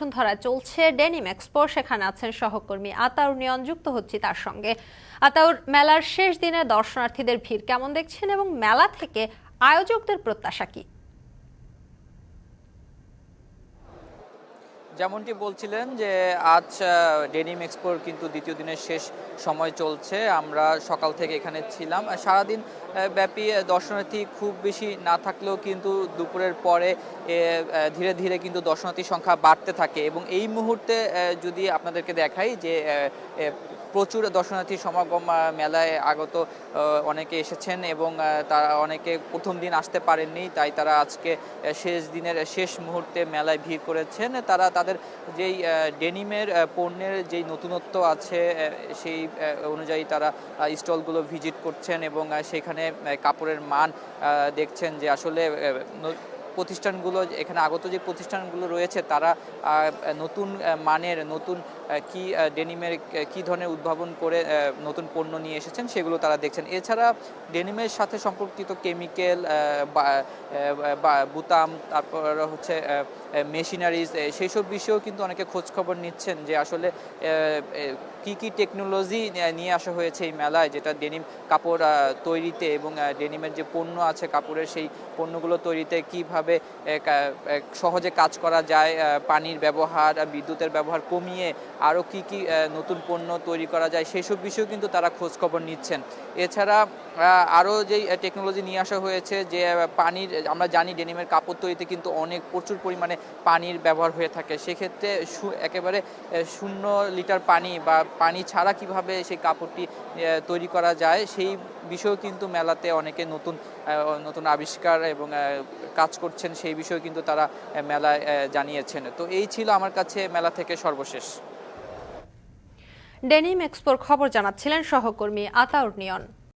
বসুন্ধরা চলছে। Denim expo সেখানে আছেন সহকর্মী আতাউর, নিয়ন যুক্ত হচ্ছি তার সঙ্গে। আতাউর, মেলার শেষ দিনে দর্শনার্থীদের ভিড় কেমন দেখছেন এবং মেলা থেকে আয়োজকদের প্রত্যাশা কি? যেমনটি বলছিলেন যে আজ ডেনিম এক্সপোর কিন্তু দ্বিতীয় দিনের শেষ সময় চলছে। আমরা সকাল থেকে এখানে ছিলাম। সারাদিন ব্যাপী দর্শনার্থী খুব বেশি না থাকলেও কিন্তু দুপুরের পরে ধীরে ধীরে কিন্তু দর্শনার্থীর সংখ্যা বাড়তে থাকে। এবং এই মুহূর্তে যদি আপনাদেরকে দেখাই যে প্রচুর দর্শনার্থী সমাগম মেলায় আগত অনেকে এসেছেন এবং তারা অনেকে প্রথম দিন আসতে পারেননি, তাই তারা আজকে শেষ দিনের শেষ মুহূর্তে মেলায় ভিড় করেছেন। তারা তাদের যেই ডেনিমের পণ্যের যেই নতুনত্ব আছে সেই অনুযায়ী তারা স্টলগুলো ভিজিট করছেন এবং সেখানে কাপড়ের মান দেখছেন যে আসলে প্রতিষ্ঠানগুলো, এখানে আগত যে প্রতিষ্ঠানগুলো রয়েছে, তারা নতুন মানের, নতুন কি ডেনিমের কি ধরনের উদ্ভাবন করে নতুন পণ্য নিয়ে এসেছেন সেগুলো তারা দেখছেন। এছাড়া ডেনিমের সাথে সম্পর্কিত কেমিক্যাল বুতাম, তারপর হচ্ছে মেশিনারিজ সেই সব বিষয়েও কিন্তু অনেকে খোঁজ খবর নিচ্ছেন যে আসলে কি কি টেকনোলজি নিয়ে আসা হয়েছে এই মেলায়, যেটা ডেনিম কাপড় তৈরিতে এবং ডেনিমের যে পণ্য আছে কাপড়ের সেই পণ্যগুলো তৈরিতে কীভাবে সহজে কাজ করা যায় পানির ব্যবহার, বিদ্যুতের ব্যবহার কমিয়ে আরও কি কি নতুন পণ্য তৈরি করা যায় সেই সব বিষয়েও কিন্তু তারা খোঁজ খবর নিচ্ছেন। এছাড়া আরও যেই টেকনোলজি নিয়ে আসা হয়েছে, যে পানির, আমরা জানি ডেনিমের কাপড় তৈরিতে কিন্তু অনেক, প্রচুর পরিমাণে পানির ব্যবহার হয়ে থাকে। সেক্ষেত্রে একেবারে শূন্য লিটার পানি বা পানি ছাড়া কীভাবে সেই কাপড়টি তৈরি করা যায়, সেই বিষয়েও কিন্তু মেলাতে অনেকে নতুন নতুন আবিষ্কার এবং কাজ করছেন, সেই বিষয়ে কিন্তু তারা মেলায় জানিয়েছেন। তো এই ছিল আমার কাছে মেলা থেকে সর্বশেষ। ডেনিম এক্সপোর খবর জানাচ্ছিলেন সহকর্মী আতাউর নিয়ন।